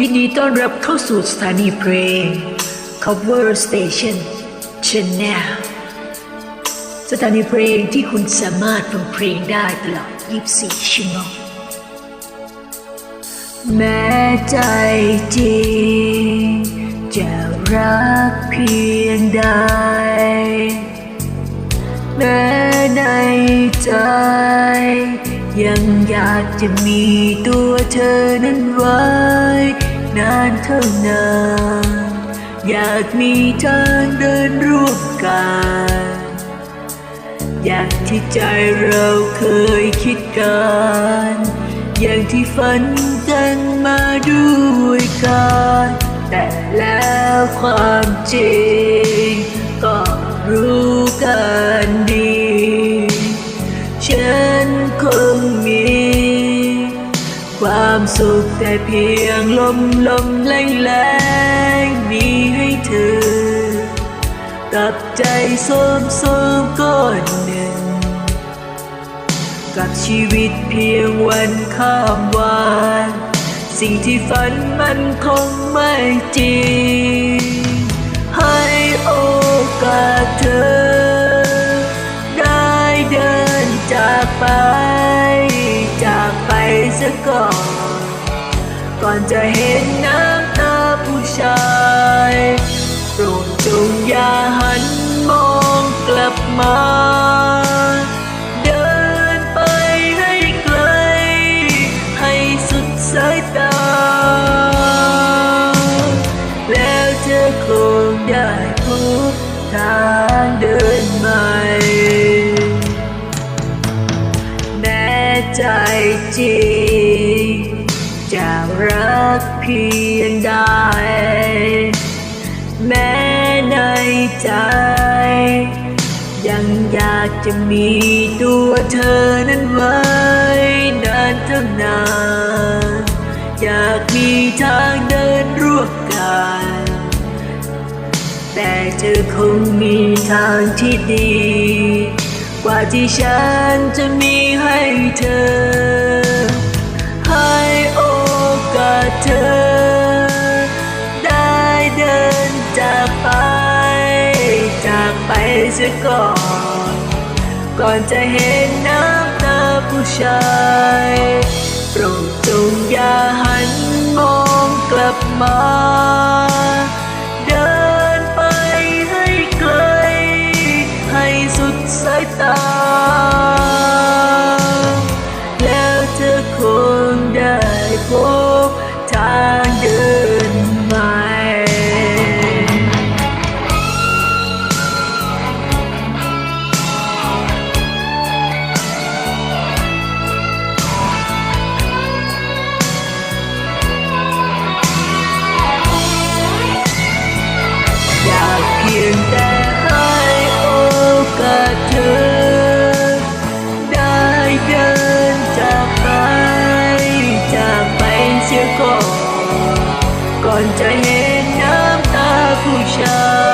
ยินดีต้อนรับเข้าสู่สถานีเพลง Cover Station Channel สถานีเพลงที่คุณสามารถฟังเพลงได้ตลอด 24 ชั่วโมง แม้ใจจริงจะรักเพียงใดแม้ในใจ ยังอยากจะมีตัวเธอนั้นไว้ นานเท่านานอยากมีทางเดินร่วมกัน อยางที่ใจเราเคยคิดกัน อย่างที่ฝันกันมาด้วยกัน แต่แล้วความจริงก็รู้กันดี ความสุขแต่เพียงลมลมแรงแรงมีให้เธอ กับใจโสมโสมก้อนหนึ่ง กับชีวิตเพียงวันข้ามวันสิ่งที่ฝันมันคงไม่จริง ให้โอกาสเธอ ได้เดินจากไป จากไปซะก่อน อนจะเห็นน้ำตาผู้ชายโปรดจงอย่าหันมองกลับมา เดินไปให้ไกล ให้สุดสายตา แล้วเธอคงได้พบทางเดินใหม่แม้ใจจริง รักเพียงใดแม้ในใจ ยังอยากจะมีตัวเธอนั้นไว้นานเท่านานอยากมีทางเดินร่วมกัน แต่เธอคงมีทางที่ดี กว่าที่ฉันจะมีให้เธอ เสียก่อน ก่อนจะเห็นน้ำตาผู้ชาย อนจะเห็นน้ำตาผู้ชาย